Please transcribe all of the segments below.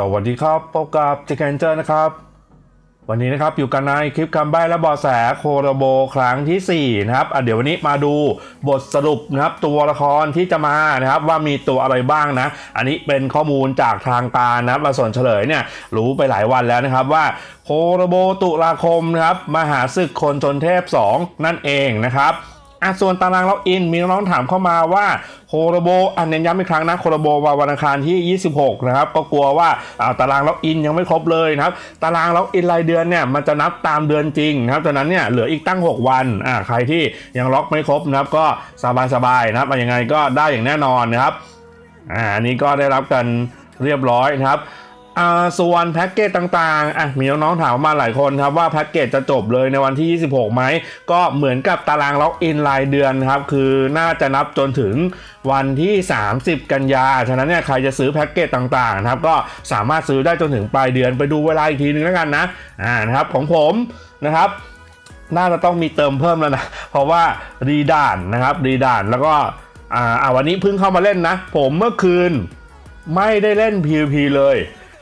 สวัสดีครับพบกับเจคแอนเจอร์นะครับ วันนี้นะครับอยู่กันในคลิปคำใบ้และบอแสโคโรโบครั้งทีสี่4นะครับเดี๋ยววันนี้มาดูบทสรุปนะครับตัวละครที่จะมานะครับว่ามีตัวอะไรบ้างนะ อันนี้เป็นข้อมูลจากทางการนะครับและส่วนเฉลยเนี่ยรู้ไปหลายวันแล้วนะครับว่าโคโรโบตุลาคมนะครับมหาศึกคนชนเทพ 2 นั่นเองนะครับ อะส่วนตารางล็อกอินมีน้องๆถามเข้ามาว่าโคโรโบอันเน้นย้ำอีกครั้งนะโคโรโบมาวันอังคารที่ 26 นะครับ ก็กลัวว่าอ่าตารางล็อกอินยังไม่ครบเลยนะครับ ตารางล็อกอินรายเดือนเนี่ยมันจะนับตามเดือนจริงนะครับจากนั้นเนี่ยเหลืออีกตั้ง 6 วันอ่าใครที่ยังล็อกไม่ครบนะครับ ก็สบายๆนะครับยังไงก็ได้อย่างแน่นอนนะครับอ่าอันนี้ก็ได้รับกันเรียบร้อยนะครับ อ่าส่วนแพ็กเกจต่างๆอะมีน้องๆถามมาหลายคนครับว่าแพ็กเกจจะจบเลยในวันที่ 26ไหมก็เหมือนกับตารางล็อกอินรายเดือนครับ คือน่าจะนับจนถึงวันที่ 30 กันยา ฉะนั้นเนี่ยใครจะซื้อแพ็กเกจต่างๆนะครับ ก็สามารถซื้อได้จนถึงปลายเดือนไปดูเวลาอีกทีนึงแล้วกันนะอ่านะครับของผมนะครับน่าจะต้องมีเติมเพิ่มแล้วนะ เพราะว่ารีด่านนะครับรีด่านแล้วก็อ่าอ่าวันนี้เพิ่งเข้ามาเล่นนะ ผมเมื่อคืนไม่ได้เล่น PVP เลย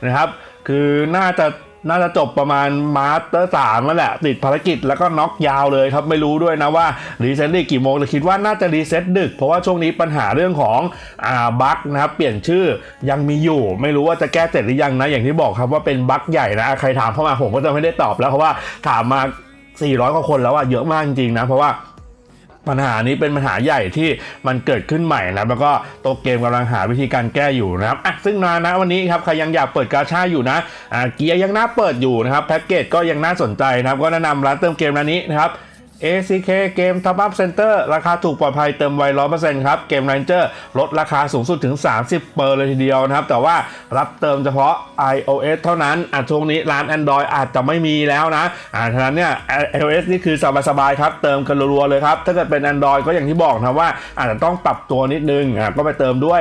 นะครับ คือน่าจะน่าจะจบประมาณมาสเตอร์สามนั่นแหละ ติดภารกิจแล้วก็น็อกยาวเลยครับ ไม่รู้ด้วยนะว่า รีเซ็ตได้กี่โมงแต่คิดว่าน่าจะรีเซ็ตดึก เพราะว่าช่วงนี้ปัญหาเรื่องของอ่าบั๊กนะครับ เปลี่ยนชื่อยังมีอยู่ ไม่รู้ว่าจะแก้เสร็จหรือยังนะ อย่างที่บอกครับว่าเป็นบั๊กใหญ่นะ ใครถามเข้ามาผมก็จะไม่ได้ตอบแล้วเพราะว่าถามมา 400กว่าคนแล้วอะเยอะมากจริงๆนะเพราะว่า ปัญหานี้เป็นปัญหาใหญ่ที่มันเกิดขึ้นใหม่นะแล้วก็โตเกมกำลังหาวิธีการแก้อยู่นะครับอะซึ่งนานะวันนี้ครับใครยังอยากเปิดกาชาอยู่นะอ่าเกียร์ยังน่าเปิดอยู่นะครับแพ็กเกจก็ยังน่าสนใจนะครับก็แนะนำร้านเติมเกมร้านนี้นะครับ ACK เกม Top Up Center ราคาถูกปลอดภัยเติมไว100%ครับ เกม Ranger ลดราคาสูงสุดถึง 30 เปอร์เลยทีเดียวนะครับ แต่ว่ารับเติมเฉพาะ iOS เท่านั้นอะช่วงนี้ร้าน Android อาจจะไม่มีแล้วนะอ่าฉะนั้นเนี่ย iOS นี่คือสบายๆครับ เติมกันรัวๆเลยครับ ถ้าเกิดเป็น Android ก็อย่างที่บอกนะว่า อาจจะต้องปรับตัวนิดนึงอะก็ไปเติมด้วย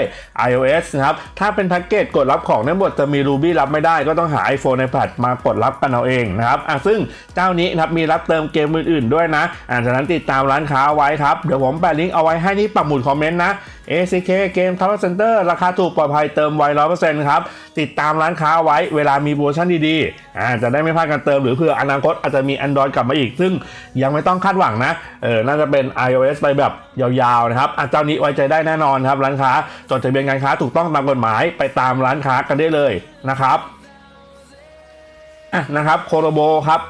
iOS นะครับ ถ้าเป็นแพ็กเกจกดรับของทั้งหมดจะมี Ruby รับไม่ได้ก็ต้องหา iPhone iPad มากดรับกันเอาเองนะครับอะซึ่งเจ้านี้นะครับมีรับเติมเกมอื่นๆด้วยนะอ่าฉะนั้นติดตามร้านค้าไว้ครับ เดี๋ยวผมแปะลิงก์เอาไว้ให้ที่ปักหมุดคอมเมนต์นะ ACK เกม Tower Center ราคาถูกปลอดภัยเติมไว100%ครับ ติดตามร้านค้าไว้เวลามีโปรโมชั่นดีๆอ่าจะได้ไม่พลาดการเติมหรือเผื่ออนาคตอาจจะมี Android กลับมาอีก ซึ่งยังไม่ต้องคาดหวังนะเออน่าจะเป็น iOS ไปแบบยาวๆนะครับอะเจ้านี้ไว้ใจได้แน่นอนครับร้านค้าจดทะเบียนการค้าถูกต้องตามกฎหมายไปตามร้านค้ากันได้เลยนะครับอะนะครับโคโรโบครับ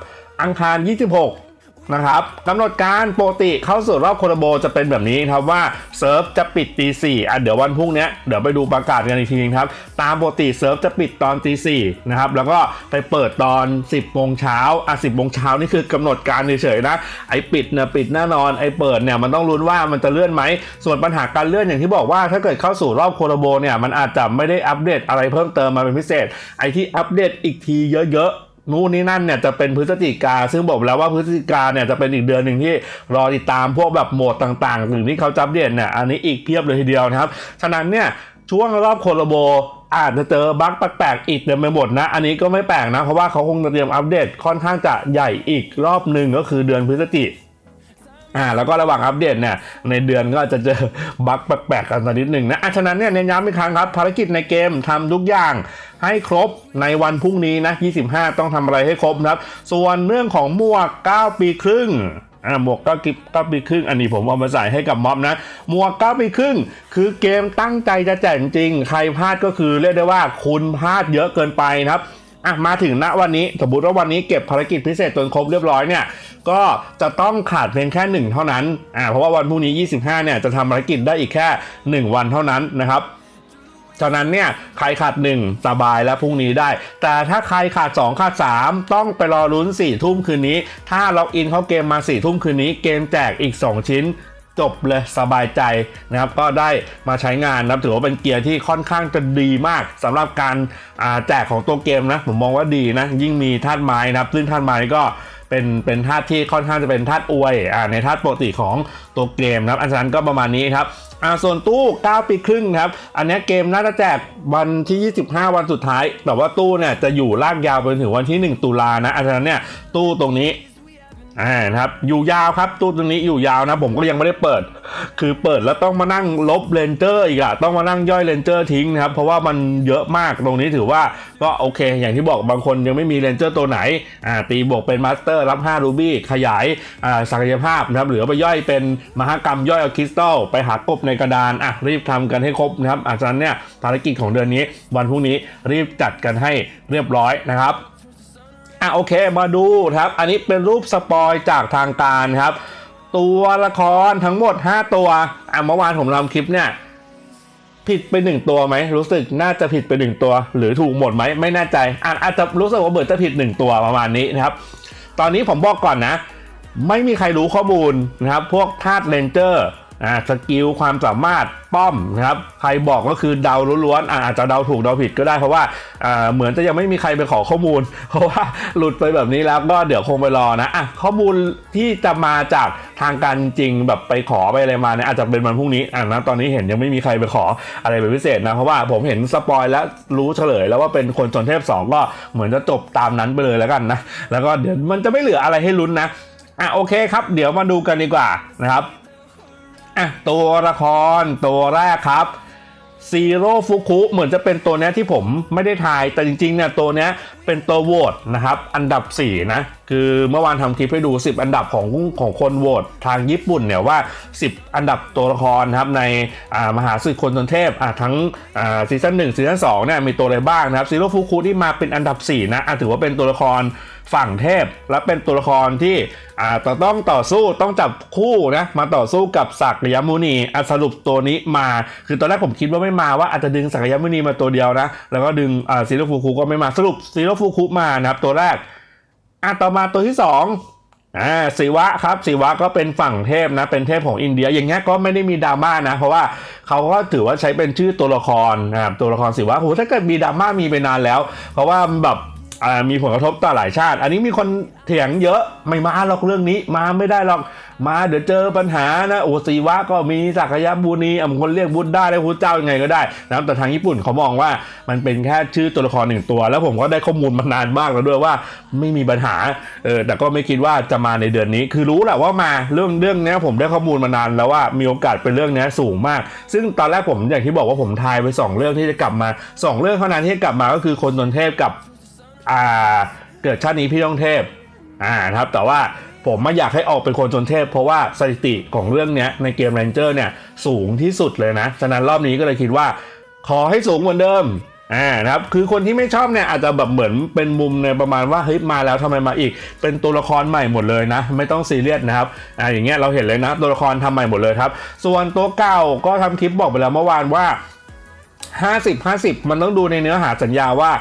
อังคาร 26 นะครับกำหนดการปกติเข้าสู่รอบโคโรโบจะเป็นแบบนี้ครับว่าเซิร์ฟจะปิดตีสี่อะเดี๋ยววันพรุ่งนี้เดี๋ยวไปดูประกาศกันอีกทีนึงครับ ตามปกติเซิร์ฟจะปิดตอนตีสี่นะครับแล้วก็ไปเปิดตอน 10โมงเช้าอะ10โมงเช้านี่คือกำหนดการเฉยๆนะไอ้ปิดเนี่ยปิดแน่นอนไอ้เปิดเนี่ยมันต้องลุ้นว่ามันจะเลื่อนไหมส่วนปัญหาการเลื่อนอย่างที่บอกว่า ถ้าเกิดเข้าสู่รอบโคโรโบเนี่ยมันอาจจะไม่ได้อัปเดตอะไรเพิ่มเติมมาเป็นพิเศษไอ้ที่อัปเดตอีกทีเยอะๆ นู่นนี่นั่นเนี่ยจะเป็นพฤศจิกาซึ่งบอกแล้วว่าพฤศจิกาเนี่ยจะเป็นอีกเดือนหนึ่งที่รอติดตามพวกแบบโหมดต่างๆหรือที่เขาจับเด่นเนี่ยอันนี้อีกเพียบเลยทีเดียวนะครับ ฉะนั้นเนี่ยช่วงรอบโคโลโบอาจจะเจอบั๊กแปลกๆอีกเต็มไปหมดนะ อันนี้ก็ไม่แปลกนะ เพราะว่าเขาคงจะเตรียมอัปเดตค่อนข้างจะใหญ่อีกรอบหนึ่งก็คือเดือนพฤศจิก อ่าแล้วก็ระหว่างอัปเดตเนี่ยในเดือนก็อาจจะเจอบั๊กแปลกๆกันสักนิดหนึ่งนะอะฉะนั้นเนี่ยเน้นย้ำอีกครั้งครับ ภารกิจในเกมทำทุกอย่างให้ครบในวันพรุ่งนี้นะ 25 ต้องทำอะไรให้ครบนะครับ ส่วนเรื่องของหมวก 9 ปีครึ่งอ่าหมวก9กิบ9ปีครึ่ง อันนี้ผมเอามาใส่ให้กับม็อบนะหมวก9ปีครึ่ง คือเกมตั้งใจจะแจกจริง ใครพลาดก็คือเรียกได้ว่าคุณพลาดเยอะเกินไปนะครับ อะมาถึงณวันนี้สมมติว่าวันนี้เก็บภารกิจพิเศษจนครบเรียบร้อยเนี่ยก็จะต้องขาดเพียงแค่หนึ่งเท่านั้นอ่าเพราะว่าวันพรุ่งนี้ 25เนี่ยจะทำภารกิจได้อีกแค่ 1 วันเท่านั้นนะครับฉะนั้นเนี่ยใครขาด 1 สบายแล้วพรุ่งนี้ได้ แต่ถ้าใครขาด 2 ขาด 3 ต้องไปรอลุ้น4ทุ่มคืนนี้ ถ้าล็อกอินเข้าเกมมา4ทุ่มคืนนี้เกมแจกอีก 2 ชิ้น จบเลยสบายใจนะครับก็ได้มาใช้งานนะถือว่าเป็นเกียร์ที่ค่อนข้างจะดีมากสำหรับการแจกของตัวเกมนะผมมองว่าดีนะยิ่งมีธาตุไม้นะครับซึ่งธาตุไม้ก็เป็นเป็นธาตุที่ค่อนข้างจะเป็นธาตุอวยอ่าในธาตุปกติของตัวเกมนะครับอันนั้นก็ประมาณนี้ครับอ่าส่วนตู้ 9 ปีครึ่งครับ อันนี้เกมน่าจะแจกวันที่ 25 วันสุดท้าย แต่ว่าตู้เนี่ยจะอยู่ลากยาวไปถึงวันที่ 1 ตุลานะอันนั้นเนี่ยตู้ตรงนี้ อ่านะครับอยู่ยาวครับตู้ตัวนี้อยู่ยาวนะ ผมก็ยังไม่ได้เปิด คือเปิดแล้วต้องมานั่งลบเลนเจอร์อีกอะต้องมานั่งย่อยเลนเจอร์ทิ้งนะครับ เพราะว่ามันเยอะมากตรงนี้ถือว่าก็โอเค อย่างที่บอกบางคนยังไม่มีเลนเจอร์ตัวไหนอ่าตีบวกเป็นมาสเตอร์รับ5รูบี้ขยายอ่าศักยภาพนะครับหรือไปย่อยเป็นมหากรรมย่อยเอาคริสตัลไปหากบในกระดานอะรีบทำกันให้ครบนะครับอาจารย์เนี่ยภารกิจของเดือนนี้ วันพรุ่งนี้รีบจัดกันให้เรียบร้อยนะครับ อะโอเคมาดูครับ อันนี้เป็นรูปสปอยจากทางการครับ ตัวละครทั้งหมด 5 ตัวอะเมื่อวานผมทำคลิปเนี่ยผิดไปหนึ่งตัวไหมรู้สึกน่าจะผิดไปหนึ่งตัว หรือถูกหมดไหมไม่แน่ใจออาจจะรู้สึกว่าเบิร์ดจะผิดหนึ่งตัวประมาณนี้นะครับ ตอนนี้ผมบอกก่อนนะ ไม่มีใครรู้ข้อมูลนะครับ พวกธาตุเลนเจอร์ อ่าสกิลความสามารถป้อมนะครับใครบอกก็คือเดาล้วนๆอ่าอาจจะเดาถูกเดาผิดก็ได้เพราะว่าอ่าเหมือนจะยังไม่มีใครไปขอข้อมูล เพราะว่าหลุดไปแบบนี้แล้วก็เดี๋ยวคงไปรอนะอะข้อมูลที่จะมาจากทางการจริงแบบไปขอไปอะไรมาเนี่ยอาจจะเป็นวันพรุ่งนี้อ่านะตอนนี้เห็นยังไม่มีใครไปขออะไรเป็นพิเศษนะเพราะว่าผมเห็นสปอยแล้วรู้เฉลย แล้วว่าเป็นคนจนเทพ 2 ก็เหมือนจะจบตามนั้นไปเลยแล้วกันนะแล้วก็เดี๋ยวมันจะไม่เหลืออะไรให้ลุ้นนะอะโอเคครับ เดี๋ยวมาดูกันดีกว่านะครับ อะตัวละครตัวแรกครับซีโร่ฟุคุเหมือนจะเป็นตัวนี้ที่ผมไม่ได้ทายแต่จริงๆเนี่ยตัวนี้ เป็นตัวโหวตนะครับ อันดับ 4 นะ คือเมื่อวานทำคลิปให้ดู 10 อันดับของของคนโหวตทางญี่ปุ่นเนี่ยว่า 10 อันดับตัวละครนะครับในมหาศึกคนจนเทพอะทั้งซีซั่น1ซีซั่น2เนี่ยมีตัวอะไรบ้างนะครับซีโร่ฟุคุที่มาเป็นอันดับ 4นะะถือว่าเป็นตัวละครฝั่งเทพและเป็นตัวละครที่อ่าต้องต้องต่อสู้ต้องจับคู่นะมาต่อสู้กับศักยมุนีอะสรุปตัวนี้มา คือตอนแรกผมคิดว่าไม่มาว่าอาจจะดึงศักยมุนีมาตัวเดียวนะแล้วก็ดึงอ่าซีโร่ฟูคุก็ไม่มาสรุปซีโร่ฟูคุมานะครับตัวแรกอะต่อมาตัวที่สองอ่าศิวะครับศิวะก็เป็นฝั่งเทพนะเป็นเทพของอินเดียอย่างเงี้ยก็ไม่ได้มีดราม่านะ เพราะว่าเขาก็ถือว่าใช้เป็นชื่อตัวละครนะครับตัวละครศิวะโหถ้าเกิดมีดราม่ามีไปนานแล้ว เพราะว่าแบบ อ่ามีผลกระทบต่อหลายชาติ อันนี้มีคนเถียงเยอะไม่มาหรอกเรื่องนี้ มาไม่ได้หรอกมาเดี๋ยวเจอปัญหานะโอซีวะก็มีศักยบุนีอะบางคนเรียกบุตได้แล้วพุทธเจ้ายังไงก็ได้นะแต่ทางญี่ปุ่นเขามองว่ามันเป็นแค่ชื่อตัวละครหนึ่งตัว แล้วผมก็ได้ข้อมูลมานานมากแล้วด้วยว่าไม่มีปัญหาเออแต่ก็ไม่คิดว่าจะมาในเดือนนี้ คือรู้แหละว่ามาเรื่องเรื่องนี้ผมได้ข้อมูลมานานแล้วว่ามีโอกาสเป็นเรื่องนี้สูงมาก ซึ่งตอนแรกผมอย่างที่บอกว่าผมทายไปสองเรื่องที่จะกลับมาสองเรื่องเท่านั้นที่กลับมาก็คือคนจนเทพกับ อ่าเกิดชาตินี้พี่ต้องเทพอ่านะครับแต่ว่าผมไม่อยากให้ออกเป็นคนจนเทพ เพราะว่าสถิติของเรื่องนี้ในเกม Ranger เนี่ยสูงที่สุดเลยนะฉะนั้นรอบนี้ก็เลยคิดว่า ขอให้สูงเหมือนเดิมอ่านะครับคือคนที่ไม่ชอบเนี่ยอาจจะแบบเหมือนเป็นมุมในประมาณว่าเฮ้ยมาแล้วทำไมมาอีก เป็นตัวละครใหม่หมดเลยนะ ไม่ต้องซีเรียสนะครับอ่าอย่างเงี้ยเราเห็นเลยนะตัวละครทำใหม่หมดเลยครับ ส่วนตัวเก่าก็ทำคลิปบอกไปแล้วเมื่อวานว่า 50 50 มันต้องดูในเนื้อหาสัญญาว่า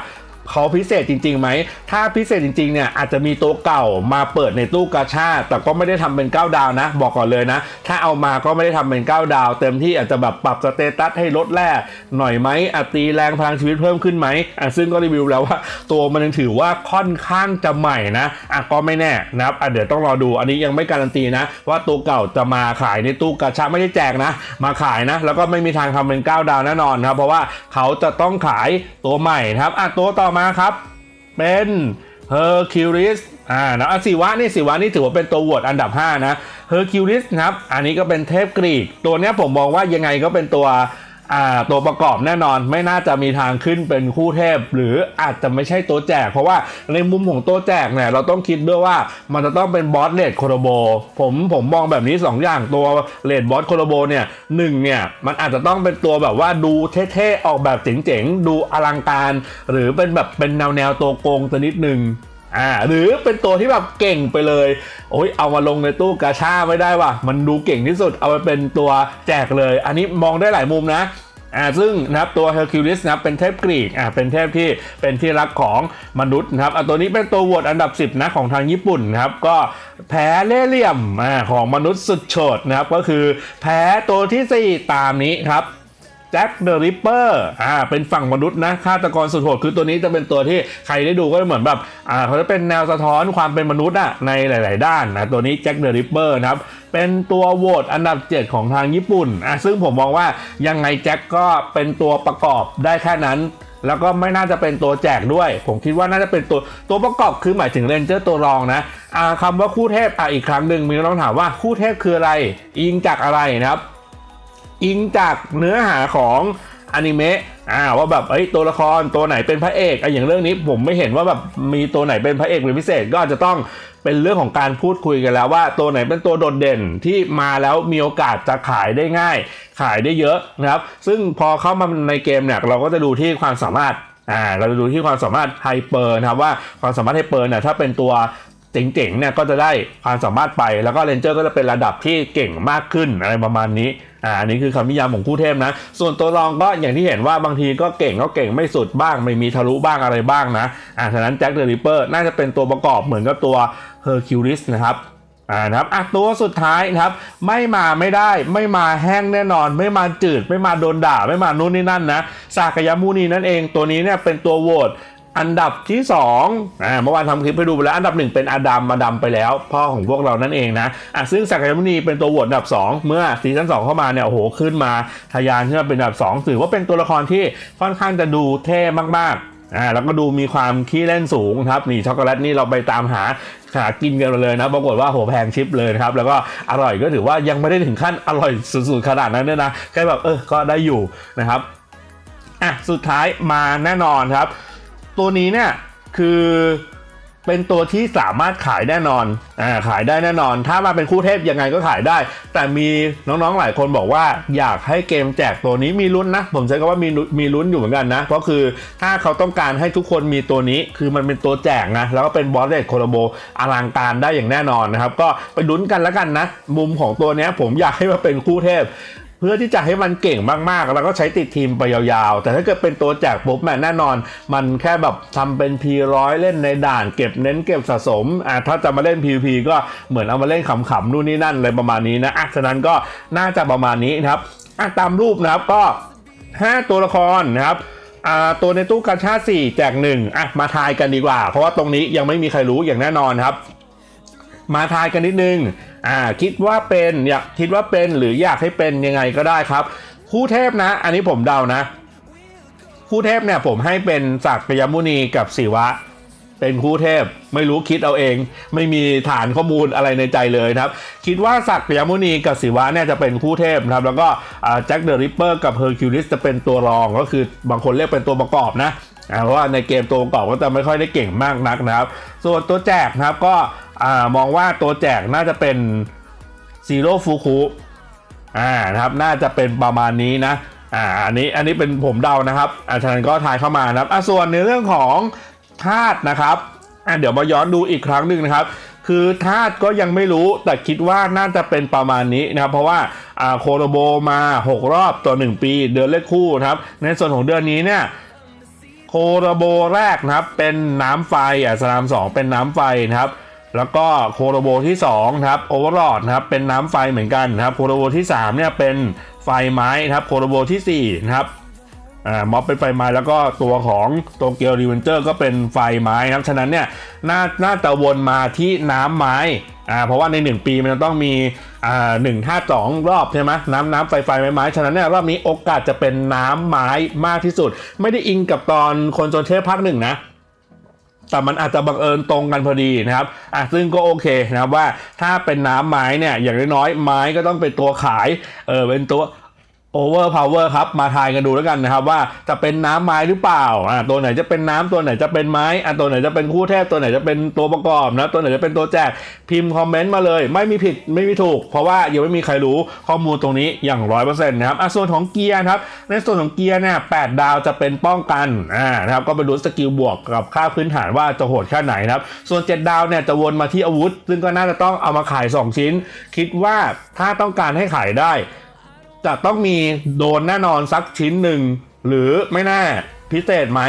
เขาพิเศษจริงๆไหม ถ้าพิเศษจริงๆเนี่ยอาจจะมีตัวเก่ามาเปิดในตู้กาชาแต่ก็ไม่ได้ทำเป็น 9 ดาวนะ บอกก่อนเลยนะ ถ้าเอามาก็ไม่ได้ทำเป็น 9 ดาว เต็มที่อาจจะแบบปรับสเตตัสให้ลดแร่หน่อยไหมอาจตีแรงพลังชีวิตเพิ่มขึ้นไหมอะซึ่งก็รีวิวแล้วว่า ตัวมันยังถือว่าค่อนข้างจะใหม่นะอะก็ไม่แน่นะครับอะเดี๋ยวต้องรอดู อันนี้ยังไม่การันตีนะ ว่าตัวเก่าจะมาขายในตู้กาชาไม่ได้แจกนะ มาขายนะ แล้วก็ไม่มีทางทำเป็น 9 ดาวแน่นอนครับเพราะว่าเขาจะต้องขายตัวใหม่ครับอะตัวต่อมาครับ เป็นเฮอร์คิวลิสอ่านะสิวะนี่สิวะนี่ถือว่าเป็นตัวโหวตอันดับ 5 นะเฮอร์คิวลิสครับ อันนี้ก็เป็นเทพกรีก ตัวเนี้ยผมมองว่ายังไงก็เป็นตัว ตัวประกอบแน่นอนไม่น่าจะมีทางขึ้นเป็นคู่เทพ หรืออาจจะไม่ใช่ตัวแจก เพราะว่าในมุมของตัวแจกเนี่ยเราต้องคิดด้วยว่ามันจะต้องเป็นบอสเลดโคโรโบผมผมมองแบบนี้ 2 อย่างตัวเลดบอสโคโรโบเนี่ยหนึ่งเนี่ยมันอาจจะต้องเป็นตัวแบบว่าดูเท่ๆออกแบบเจ๋งๆ ดูอลังการ หรือเป็นแบบเป็นแนวแนวตัวโกงตัวนิดนึง อ่าหรือเป็นตัวที่แบบเก่งไปเลย โอ้ยเอามาลงในตู้กาชาไม่ได้ว่ะ มันดูเก่งที่สุดเอาไปเป็นตัวแจกเลย อันนี้มองได้หลายมุมนะอ่าซึ่งนะครับตัว Hercules นะครับเป็นเทพกรีกอ่าเป็นเทพที่เป็นที่รักของมนุษย์นะครับอ่าตัวนี้เป็นตัวโหวตอันดับ 10นะของทางญี่ปุ่นนะครับก็แพ้เล่เหลี่ยมอ่าของมนุษย์สุดโฉดนะครับก็คือแพ้ตัวทีสี่4 ตามนี้ครับ จ็คเดอะริปเปอร์อ่าเป็นฝั่งมนุษย์นะฆาตกรสุดโหดคือตัวนี้จะเป็นตัวที่ใครได้ดูก็เหมือนแบบอ่าเขาจะเป็นแนวสะท้อนความเป็นมนุษย์อะในหลาย ๆ ด้านนะตัวนี้แจ็คเดอะริปเปอร์นะครับเป็นตัวโหวตอันดับ 7 ของทางญี่ปุ่นอะซึ่งผมมองว่ายังไงแจ็คก็เป็นตัวประกอบได้แค่นั้นแล้วก็ไม่น่าจะเป็นตัวแจกด้วย ผมคิดว่าน่าจะเป็นตัวตัวประกอบคือหมายถึงเรนเจอร์ตัวรองนะอ่าคำว่าคู่เทพอะอีกครั้งหนึ่งมีน้องถามว่าคู่เทพคืออะไร อิงจากอะไรนะครับ อิงจากเนื้อหาของอนิเมะอ่าว่าแบบเอ้ยตัวละครตัวไหนเป็นพระเอกไอะอย่างเรื่องนี้ผมไม่เห็นว่าแบบมีตัวไหนเป็นพระเอกเป็นพิเศษก็จจะต้องเป็นเรื่องของการพูดคุยกันแล้วว่าตัวไหนเป็นตัวโดดเด่นที่มาแล้วมีโอกาสจะขายได้ง่าย ขายได้เยอะนะครับ ซึ่งพอเข้ามาในเกมเนี่ยเราก็จะดูที่ความสามารถอ่าเราจะดูที่ความสามารถไฮเปอร์นะครับว่าความสามารถไฮเปอร์เนี่ยถ้าเป็นตัวเจ๋งๆเนี่ยก็จะได้ความสามารถไปแล้วก็เรนเจอร์ก็จะเป็นระดับที่เก่งมากขึ้นอะไรประมาณนี้ อ่าอันนี้คือคำนิยามของคู่เทพนะ ส่วนตัวรองก็อย่างที่เห็นว่าบางทีก็เก่งก็เก่งไม่สุดบ้าง ไม่มีทะลุบ้างอะไรบ้างนะอ่าฉะนั้นแจ็คเดอะริปเปอร์น่าจะเป็นตัวประกอบเหมือนกับตัวเฮอร์คิวลิสนะครับอ่านะครับอะตัวสุดท้ายนะครับ ไม่มาไม่ได้ไม่มาแห้งแน่นอน ไม่มาจืด ไม่มาโดนด่า ไม่มานู่นนี่นั่นนะซากยามูนีนั่นเองตัวนี้เนี่ยเป็นตัวโหวต อันดับที่2อ่าเมื่อวานทำคลิปให้ดูไปแล้วอันดับหนึ่งเป็นอดัมมาดัมไปแล้ว พ่อของพวกเรานั่นเองนะอะซึ่งสักยมุนีเป็นตัวโหวตอันดับ 2 เมื่อซีซั่น2เข้ามาเนี่ยโอ้โหขึ้นมาทะยานขึ้นมาเป็นอันดับ2ถือว่าเป็นตัวละครที่ค่อนข้างจะดูเท่มากๆอ่าแล้วก็ดูมีความขี้เล่นสูงครับนี่ช็อกโกแลตนี่เราไปตามหาหากินกันมาเลยนะปรากฏว่าโหแพงชิปเลยนะครับแล้วก็อร่อยก็ถือว่ายังไม่ได้ถึงขั้นอร่อยสุดๆขนาดนั้นเนี่ยนะแค่แบบเออก็ได้อยู่นะครับอะสุดท้ายมาแน่นอนครับ ตัวนี้เนี่ยคือเป็นตัวที่สามารถขายแน่นอน อ่า ขายได้แน่นอน ถ้ามาเป็นคู่เทพยังไงก็ขายได้ แต่มีน้องๆ หลายคนบอกว่าอยากให้เกมแจกตัวนี้มีลุ้นนะ ผมใช้คำว่ามีลุ้นมีลุ้นอยู่เหมือนกันนะ ก็คือถ้าเขาต้องการให้ทุกคนมีตัวนี้ คือมันเป็นตัวแจกนะ แล้วก็เป็นบอสเดตโคโลโบอลังการได้อย่างแน่นอนนะครับ ก็ไปลุ้นกันแล้วกันนะ มุมของตัวเนี้ยผมอยากให้มาเป็นคู่เทพ พื่อที่จะให้มันเก่งมากๆ แล้วก็ใช้ติดทีมไปยาวๆ แต่ถ้าเกิดเป็นตัวแจกปุ๊บแม่แน่นอน มันแค่แบบทำเป็น P100 เล่นในด่านเก็บเน้นเก็บสะสมอะถ้าจะมาเล่น PVP ก็เหมือนเอามาเล่นขำๆนู่นนี่นั่นอะไรประมาณนี้นะอะฉะนั้นก็น่าจะประมาณนี้นะครับอะตามรูปนะครับก็ 5 ตัวละครนะครับอ่าตัวในตู้กาชาด4แจก1อะมาทายกันดีกว่า เพราะว่าตรงนี้ยังไม่มีใครรู้อย่างแน่นอนครับ มาทายกันนิดนึงอ่าคิดว่าเป็นอยากคิดว่าเป็นหรืออยากให้เป็นยังไงก็ได้ครับคู่เทพนะ อันนี้ผมเดานะคู่เทพเนี่ยผมให้เป็นศักดิ์ยมุนีกับศิวะ เป็นคู่เทพไม่รู้คิดเอาเอง ไม่มีฐานข้อมูลอะไรในใจเลยครับ คิดว่าศักดิ์ยมุนีกับศิวะเนี่ยจะเป็นคู่เทพครับแล้วก็แจ็คเดอะริปเปอร์กับเฮอร์คิวลิสจะเป็นตัวรองก็คือบางคนเรียกเป็นตัวประกอบนะเพราะว่าในเกมตัวประกอบก็จะไม่ค่อยได้เก่งมากนักนะครับ ส่วนตัวแจกนะครับก็ อ่ามองว่าตัวแจกน่าจะเป็นซีโร่ฟูคุอ่านะครับน่าจะเป็นประมาณนี้นะอ่าอันนี้อันนี้เป็นผมเดานะครับอาจารย์ก็ทายเข้ามานะครับอะส่วนในเรื่องของธาตุนะครับอะเดี๋ยวมาย้อนดูอีกครั้งหนึ่งนะครับ คือธาตุก็ยังไม่รู้แต่คิดว่าน่าจะเป็นประมาณนี้นะครับ เพราะว่าอ่าโคโรโบมา 6 รอบต่อ 1 ปี เดือนเลขคู่นะครับ ในส่วนของเดือนนี้เนี่ยโคโรโบแรกนะครับเป็นน้ำไฟอะสลามสองเป็นน้ำไฟนะครับ แล้วก็โคโรโบที่2ครับโอเวอร์ลอดครับเป็นน้ำไฟเหมือนกันครับโคโรโบที่3เนี่ยเป็นไฟไม้ครับโคโรโบที่4นะครับอ่าม็อบเป็นไฟไม้แล้วก็ตัวของโตเกียวรีเวนเจอร์ก็เป็นไฟไม้นะครับฉะนั้นเนี่ยน่าน่าจะวนมาที่น้ำไม้อ่าเพราะว่าใน 1 ปีมันจะต้องมีอ่าหนึ่งท่าสองรอบใช่ไหมน้ำน้ำไฟไฟไม้ไม้ฉะนั้นเนี่ยรอบนี้โอกาสจะเป็นน้ำไม้มากที่สุด ไม่ได้อิงกับตอนคนโจนเทพภาคหนึ่งนะ แต่มันอาจจะบังเอิญตรงกันพอดีนะครับอะซึ่งก็โอเคนะครับว่าถ้าเป็นน้ำไม้เนี่ยอย่างน้อยๆไม้ก็ต้องเป็นตัวขายเออเป็นตัว over power ครับ มาทายกันดูแล้วกันนะครับว่าจะเป็นน้ำไม้หรือเปล่าอะตัวไหนจะเป็นน้ำตัวไหนจะเป็นไม้อะตัวไหนจะเป็นคู่เทพตัวไหนจะเป็นตัวประกอบนะตัวไหนจะเป็นตัวแจกพิมพ์คอมเมนต์มาเลย ไม่มีผิดไม่มีถูก เพราะว่ายังไม่มีใครรู้ข้อมูลตรงนี้อย่างร้อยเปอร์เซ็นต์นะครับอะส่วนของเกียร์ครับในส่วนของเกียร์เนี่ยแปดดาวจะเป็นป้องกันอ่านะครับก็ไปดูสกิลบวกกับค่าพื้นฐานว่าจะโหดแค่ไหนนะครับส่วน7ดาวเนี่ยจะวนมาที่อาวุธ ซึ่งก็น่าจะต้องเอามาขาย 2 ชิ้น คิดว่าถ้าต้องการให้ขายได้ จะต้องมีโดนแน่นอนสักชิ้นหนึ่ง หรือไม่แน่พิเศษไหม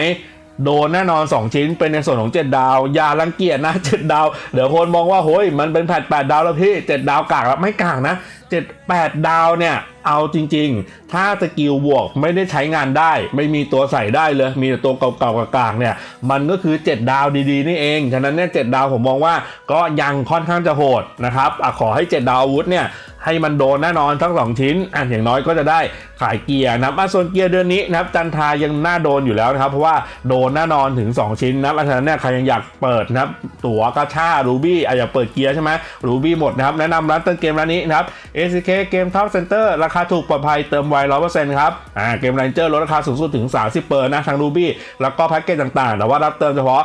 โดนแน่นอน 2 ชิ้นเป็นในส่วนของ 7 ดาว อย่ารังเกียจนะ 7 ดาว เดี๋ยวคนมองว่าโฮ้ยมันเป็นแผ่น8ดาวแล้วพี่ 7 ดาวกากแล้วไม่กากนะ 7 8 ดาวเนี่ย เอาจริง ๆ ถ้าสกิลบวกไม่ได้ใช้งานได้ ไม่มีตัวใส่ได้เลย มีแต่ตัวเก่าๆกลางๆเนี่ย มันก็คือ 7 ดาวดีๆ นี่เอง ฉะนั้นเนี่ย7ดาวผมมองว่าก็ยังค่อนข้างจะโหดนะครับอขอให้ 7 ดาวอาวุธเนี่ยให้มันโดนแน่นอนทั้ง 2 ชิ้นอะอย่างน้อยก็จะได้ขายเกียร์นะครับส่วนเกียร์เดือนนี้นะครับจันทายังน่าโดนอยู่แล้วนะครับ เพราะว่าโดนแน่นอนถึง 2 ชิ้นนะครับอะฉะนั้นเนี่ยใครยังอยากเปิดนะครับตั๋วกาชารูบี้อะอยาเปิดเกียร์ใช่ไหมรูบี้หมดนะครับแนะนำร้านเติมเกมร้านนี้นะครับ ACK เกมท็อปเซ็นเตอร์ราคาถูกปลอดภัยเติมไวร้อยเปอร์เซ็นต์ครับอ่าเกม Ranger ลดราคาสูงสุดถึง 30เปอร์นะทางรูบี้แล้วก็แพ็กเกจต่างๆ แต่ว่ารับเติมเฉพาะ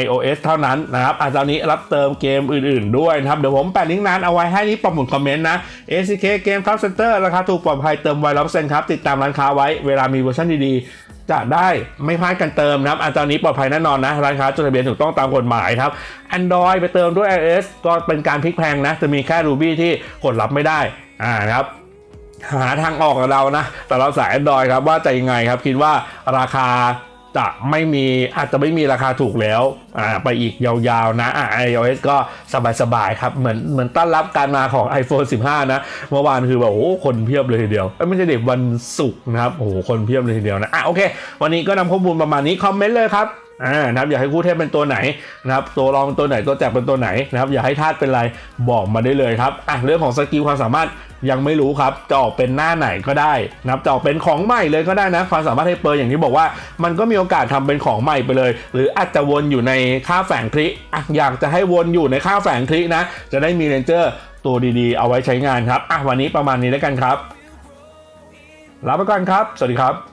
iOS เท่านั้นนะครับอาจารย์นี้รับเติมเกมอื่นๆด้วยนะครับ เดี๋ยวผมแปะลิงก์นั้นเอาไว้ให้ที่ปุ่มคอมเมนต์นะ ACK เกมท็อปเซ็นเตอร์ราคาถูกปลอดภัยเติมไวร้อเปอร์เซนครับ ติดตามร้านค้าไว้เวลามีเวอร์ชันดีๆ จะได้ไม่พลาดกันเติมนะครับอาจารย์นี้ปลอดภัยแน่นอนนะ ร้านค้าจดทะเบียนถูกต้องตามกฎหมายครับ Android ไปเติมด้วย iOS ก็เป็นการพลิกแพงนะ จะมีแค่ Ruby ที่กดรับไม่ได้อ่านะครับหาทางออกกับเรานะ แต่เราสาย Android ครับว่าจะยังไงครับคิดว่าราคา จะไม่มีอาจจะไม่มีราคาถูกแล้วอ่าไปอีกยาวๆนะอ่า iOS ก็สบายๆครับเหมือนเหมือนต้อนรับการมาของ iPhone 15 นะ เมื่อวานคือแบบโอ้คนเพียบเลยทีเดียวไม่ใช่เด็กวันศุกร์นะครับโอ้คนเพียบเลยทีเดียวนะอะโอเค วันนี้ก็นำข้อมูลประมาณนี้ คอมเมนต์เลยครับ อ่านะครับอยากให้คู่เทพเป็นตัวไหนนะครับตัวรองเป็นตัวไหนตัวแจกเป็นตัวไหนนะครับอยากให้ธาตุเป็นอะไรบอกมาได้เลยครับอะเรื่องของสกิลความสามารถยังไม่รู้ครับจะออกเป็นหน้าไหนก็ได้นะครับจะออกเป็นของใหม่เลยก็ได้นะความสามารถให้เปิร์อย่างที่บอกว่า มันก็มีโอกาสทำเป็นของใหม่ไปเลย หรืออาจจะวนอยู่ในค่าแฝงคลิอะอยากจะให้วนอยู่ในค่าแฝงคลินะ จะได้มีเรนเจอร์ตัวดีๆ เอาไว้ใช้งานครับอะวันนี้ประมาณนี้แล้วกันครับลาไปก่อนครับ สวัสดีครับ